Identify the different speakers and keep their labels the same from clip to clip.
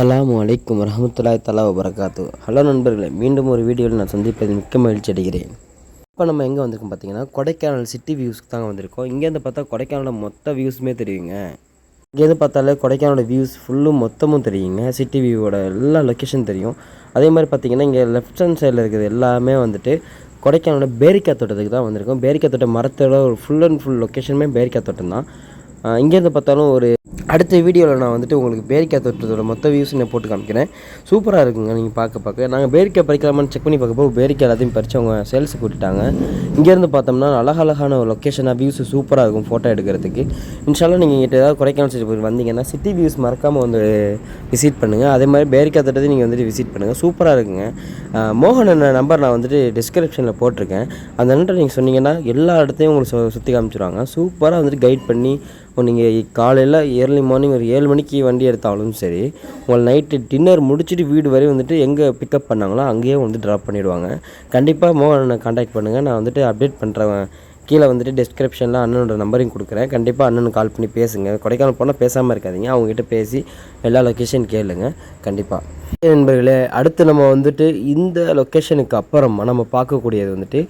Speaker 1: அலாம் வலைக்கும் ரஹமத்துல்லாய் தலா வரகாத்து ஹலோ நண்பர்களே மீண்டும் ஒரு வீடியோவில் நான் சந்திப்பதில் மிக்க மகிழ்ச்சி அடைகிறேன். இப்போ நம்ம எங்கே வந்திருக்கோம் பார்த்தீங்கன்னா கொடைக்கானல் சிட்டி வியூஸ்க்கு தாங்க வந்திருக்கோம். இங்கேருந்து பார்த்தா கொடைக்கானலோட மொத்த வியூஸுமே தெரியுங்க. இங்கேருந்து பார்த்தாலே கொடைக்கானலோட வியூஸ் ஃபுல்லும் மொத்தமும் தெரியுங்க. சிட்டி வியூவோட எல்லா லொக்கேஷன் தெரியும். அதே மாதிரி பார்த்தீங்கன்னா இங்கே லெஃப்ட் ஹேண்ட் சைடில் இருக்கிறது எல்லாமே வந்துட்டு கொடைக்கானலோட பேரிக்கா தோட்டத்துக்கு தான் வந்திருக்கோம். பேரிக்கா தோட்டம் மரத்தோட ஒரு ஃபுல் அண்ட் ஃபுல் லொக்கேஷனுமே பேரிக்கா தோட்டம் தான். இங்கேருந்து பார்த்தாலும் ஒரு அடுத்த வீடியோவில் நான் வந்துட்டு உங்களுக்கு பேரிக்காய் தொட்டதோட மொத்த வியூஸ் நான் போட்டு காமிக்கிறேன். சூப்பராக இருக்குங்க நீங்கள் பார்க்க பார்க்க. நாங்கள் பேரிக்காய் பறிக்கலாமான்னு செக் பண்ணி பார்க்கப்போ பேரிக்காய் எல்லாத்தையும் பறித்து அவங்க சேல்ஸுக்கு கூட்டிட்டாங்க இங்கேருந்து பார்த்தோம்னா அழகழகான ஒரு லொக்கேஷனாக வியூஸ் சூப்பராக இருக்கும் ஃபோட்டோ எடுக்கிறதுக்கு. இன்ஷால்லாம் நீங்கள் இங்கிட்ட ஏதாவது கொடைக்கானல் சரி போய் வந்தீங்கன்னா சிட்டி வியூஸ் மறக்காமல் வந்து விசிட் பண்ணுங்கள் அதே மாதிரி பேரிக்காய் தொட்டதையும் நீங்கள் வந்துட்டு விசிட் பண்ணுங்கள் சூப்பராக இருக்குங்க. மோகன் என்ன நம்பர் நான் வந்துட்டு டிஸ்கிரிப்ஷனில் போட்டிருக்கேன். அந்த நம்பர் நீங்கள் சொன்னீங்கன்னா எல்லா இடத்தையும் உங்களுக்கு சு சுற்றி காமிச்சிருவாங்க. சூப்பராக வந்துட்டு கைட் பண்ணி இப்போ நீங்கள் காலையில் ஏர்லி மார்னிங் ஒரு ஏழு மணிக்கு வண்டி எடுத்தாலும் சரி உங்களை நைட்டு டின்னர் முடிச்சுட்டு வீடு வரை வந்துட்டு எங்கே பிக்கப் பண்ணாங்களோ அங்கேயே வந்து ட்ராப் பண்ணிவிடுவாங்க கண்டிப்பாக மோகனை காண்டாக்ட் பண்ணுங்கள் நான் வந்துட்டு அப்டேட் பண்ணுறேன் கீழே வந்துட்டு டிஸ்கிரிப்ஷனில் அண்ணனோட நம்பரையும் கொடுக்குறேன். கண்டிப்பாக அண்ணனுக்கு கால் பண்ணி பேசுங்க. கொடைக்கானல் போனால் பேசாமல் இருக்காதீங்க. அவங்ககிட்ட பேசி எல்லா லொக்கேஷன் கேளுங்க. கண்டிப்பாக நண்பர்களே அடுத்து நம்ம வந்துட்டு இந்த லொக்கேஷனுக்கு அப்புறமா நம்ம பார்க்கக்கூடியது வந்துட்டு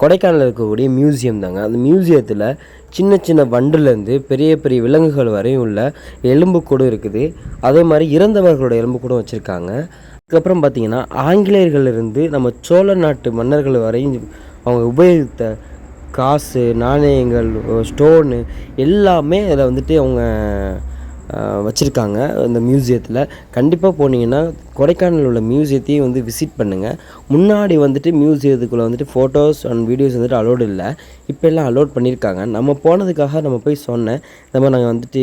Speaker 1: கொடைக்கானலில் இருக்கக்கூடிய மியூசியம் தாங்க. அந்த மியூசியத்தில் சின்ன சின்ன வண்டுலேருந்து பெரிய பெரிய விலங்குகள் வரையும் உள்ள எலும்புக்கூடும் இருக்குது. அதே மாதிரி இறந்தவர்களோட எலும்புக்கூடும் வச்சுருக்காங்க. அதுக்கப்புறம் பார்த்தீங்கன்னா ஆங்கிலேயர்களிலிருந்து நம்ம சோழ நாட்டு மன்னர்கள் வரையும் அவங்க உபயோகித்த காசு நாணயங்கள் ஸ்டோனு எல்லாமே அதில் வந்துட்டு அவங்க வச்சுருக்காங்க. இந்த மியூசியத்தில் கண்டிப்பாக போனீங்கன்னா கொடைக்கானல் உள்ள மியூசியத்தையும் வந்து விசிட் பண்ணுங்கள் முன்னாடி வந்துட்டு மியூசியத்துக்குள்ளே வந்துட்டு ஃபோட்டோஸ் அண்ட் வீடியோஸ் வந்துட்டு அலோடு இல்லை. இப்போ எல்லாம் அலோட் பண்ணியிருக்காங்க நம்ம போனதுக்காக நம்ம போய் சொன்னேன். இந்த மாதிரி நாங்கள் வந்துட்டு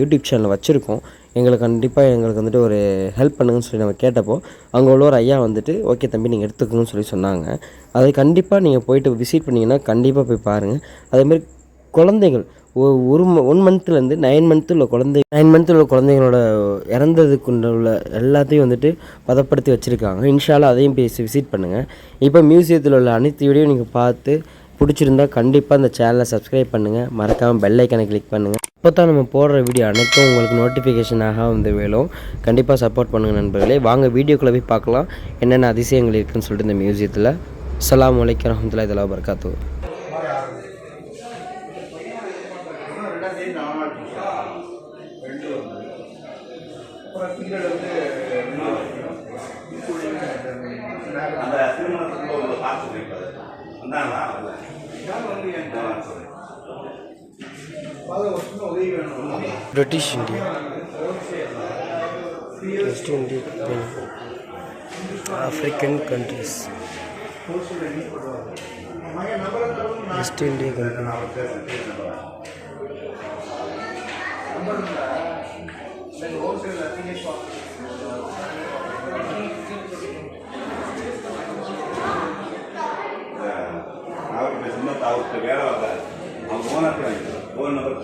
Speaker 1: யூடியூப் சேனலில் வச்சுருக்கோம். எங்களுக்கு கண்டிப்பாக எங்களுக்கு வந்துட்டு ஒரு ஹெல்ப் பண்ணுங்கன்னு சொல்லி நம்ம கேட்டப்போ அங்கே உள்ள ஒரு ஐயா வந்துட்டு ஓகே தம்பி நீங்கள் எடுத்துக்கணும்னு சொல்லி சொன்னாங்க. அதை கண்டிப்பாக நீங்கள் போயிட்டு விசிட் பண்ணிங்கன்னா கண்டிப்பாக போய் பாருங்கள் அதேமாதிரி குழந்தைகள் ஒ- ஒரு ஒன் மந்த்லேருந்து நைன் மந்த்தில் உள்ள குழந்தை நைன் மந்த் உள்ள குழந்தைங்களோட இறந்ததுக்கு உள்ள எல்லாத்தையும் வந்துட்டு பதப்படுத்தி வச்சுருக்காங்க. இன்ஷாலாக அதையும் பேசி விசிட் பண்ணுங்கள் இப்போ மியூசியத்தில் உள்ள அனைத்து வீடியோ நீங்கள் பார்த்து பிடிச்சிருந்தா கண்டிப்பாக அந்த சேனலை சப்ஸ்கிரைப் பண்ணுங்கள் மறக்காமல் பெல் ஐக்கனை கிளிக் பண்ணுங்கள் அப்போ தான் நம்ம போடுற வீடியோ அனைத்தும் உங்களுக்கு நோட்டிஃபிகேஷனாக வந்து வேணும். கண்டிப்பாக சப்போர்ட் பண்ணுங்கள் நண்பர்களே. வாங்க வீடியோக்குள்ளே போய் பார்க்கலாம். என்னென்ன அதிசயங்கள் இருக்குதுன்னு சொல்லிட்டு இந்த மியூசியத்தில் சலாம் அலைக்கும் ரஹமத்துல்லா இதெல்லாம் வபரகாத்துஹு.
Speaker 2: அந்த திருமணத்துக்கு உங்களை பார்த்துருக்கீங்க வந்தாங்களா ஆ,
Speaker 1: British India West India African countries West India country
Speaker 2: அவர்கிட்ட சின்ன அவர்கிட்ட வேலை வந்தாரு அவங்க ஓனர்கிட்ட வாங்கிக்கலாம் ஃபோன் நம்பர்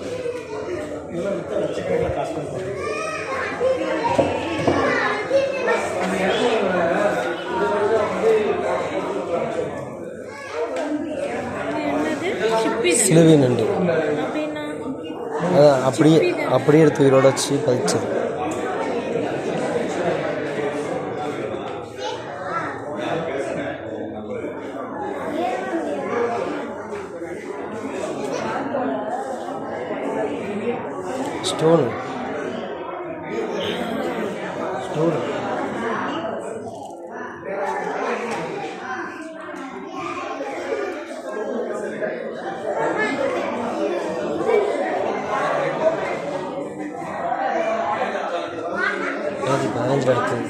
Speaker 1: சிலுவை நண்டு. அதான் அப்படியே அப்படியே எடுத்து உயிரோட வச்சு பதிச்சது. ஸ்டோன் ஸ்டோன் ரெண்டாயிரத்தி பதினஞ்சில் எடுத்தது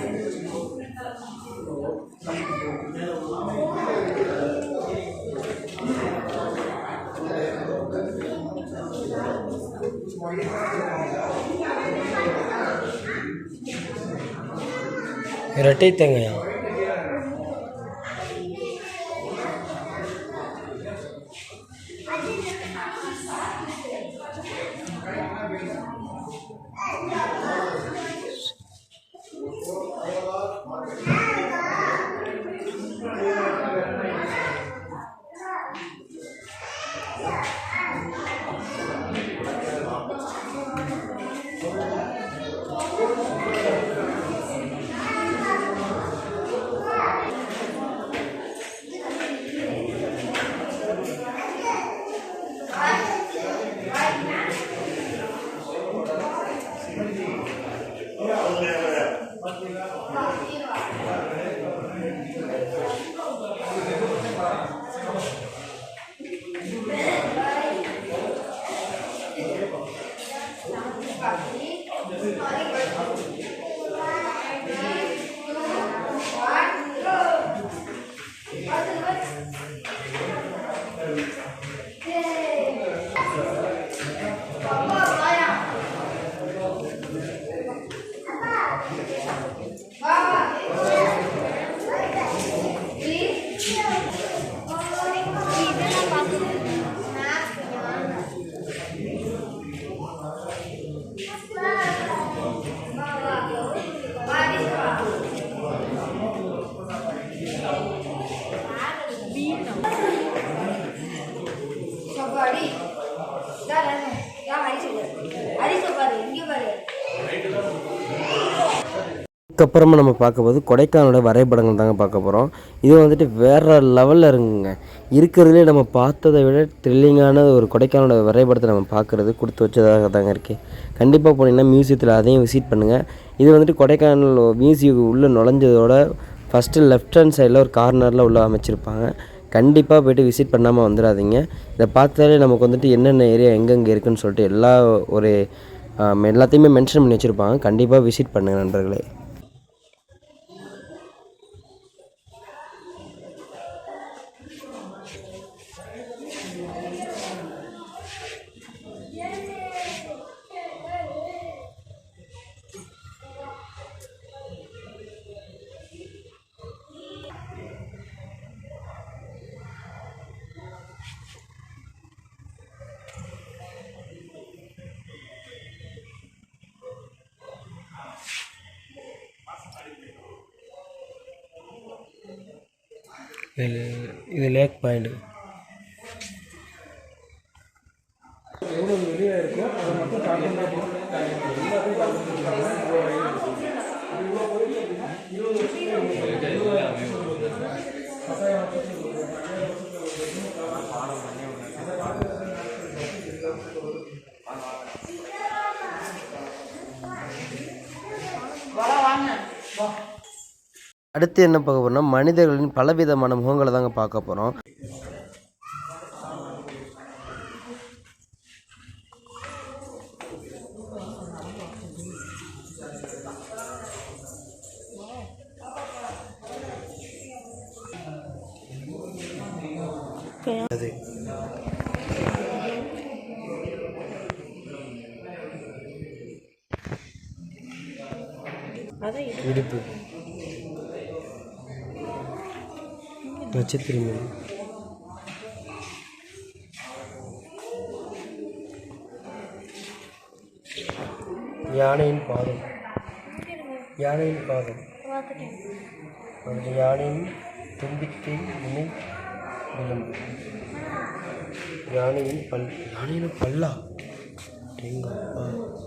Speaker 1: இரட்டை தேங்காயா
Speaker 3: Thank you.
Speaker 1: அதுக்கப்புறமா நம்ம பார்க்க போது கொடைக்கானலோட வரைபடங்கள் தாங்க பார்க்க போகிறோம் இது வந்துட்டு வேறு லெவலில் இருக்குங்க. இருக்கிறதுலே நம்ம பார்த்ததை விட த்ரில்லிங்கான ஒரு கொடைக்கானலோட வரைபடத்தை நம்ம பார்க்குறது கொடுத்து வச்சதாக தாங்க இருக்குது கண்டிப்பாக போனீங்கன்னா மியூசியத்தில் அதையும் விசிட் பண்ணுங்கள் இது வந்துட்டு கொடைக்கானல் மியூசியம் உள்ளே நுழைஞ்சதோட ஃபஸ்ட்டு லெஃப்ட் ஹேண்ட் சைடில் ஒரு கார்னரில் உள்ளே அமைச்சிருப்பாங்க. கண்டிப்பாக போய்ட்டு விசிட் பண்ணாமல் வந்துடாதீங்க. இதை பார்த்தாலே நமக்கு வந்துட்டு என்னென்ன ஏரியா எங்கெங்கே இருக்குதுன்னு சொல்லிட்டு எல்லா ஒரு எல்லாத்தையுமே மென்ஷன் பண்ணி வச்சுருப்பாங்க. கண்டிப்பாக விசிட் பண்ணுங்கள் நண்பர்களே. இது இது லேக் பாயிண்ட். அடுத்து என்ன பார்க்க போகிறோம்னா மனிதர்களின் பலவிதமான முகங்களை தாங்க பார்க்க போகிறோம் அது இடுப்பு. நட்சத்திரங்கள். யானையின் பாதம். யானையின் பாதம். அந்த யானையின் தும்பிக்கை இணை விளம்பு. யானையின் பல் யானையின் பல்லா. எங்கப்பா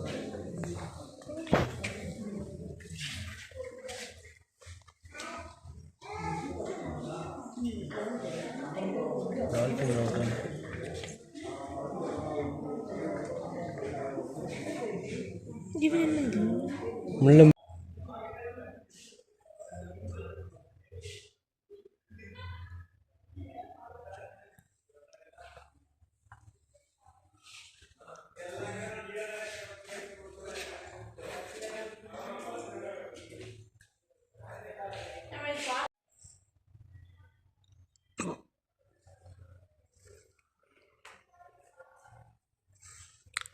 Speaker 1: முள்ளம்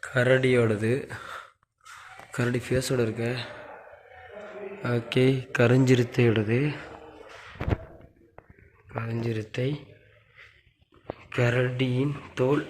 Speaker 1: கரடியோடது. கரடி ஃபேஸோடு இருக்க. ஓகே கருஞ்சிருத்தையோடது கருஞ்சிருத்தை கரடியின் தோல்.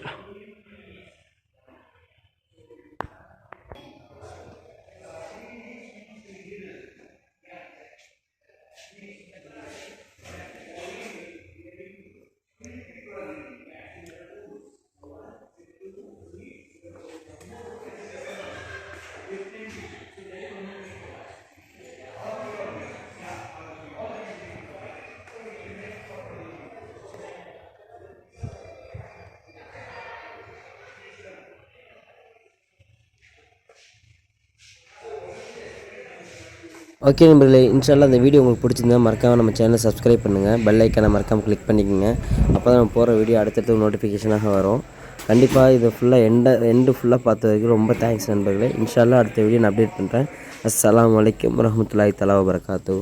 Speaker 1: ஓகே நண்பர்களே இன்ஷால்லாம் அந்த வீடியோ உங்களுக்கு பிடிச்சிருந்தா மறக்காமல் நம்ம சேனலை சப்ஸ்கிரைப் பண்ணுங்கள் பெல் ஐக்கானை மறக்காமல் கிளிக் பண்ணிக்கோங்க. அப்போ தான் நம்ம போகிற வீடியோ அடுத்தடுத்து நோட்டிஃபிகேஷனாக வரும். கண்டிப்பாக இது ஃபுல்லாக எண்ட எண்டு ஃபுல்லாக பார்த்ததுக்கு ரொம்ப தேங்க்ஸ் நண்பர்களே. இன்ஷால்லாம் அடுத்த வீடியோ நான் அப்டேட் பண்ணுறேன் அஸ்லாம் வலைக்கம் வரஹ்மத்துல்லாஹி தலா வபரகாத்து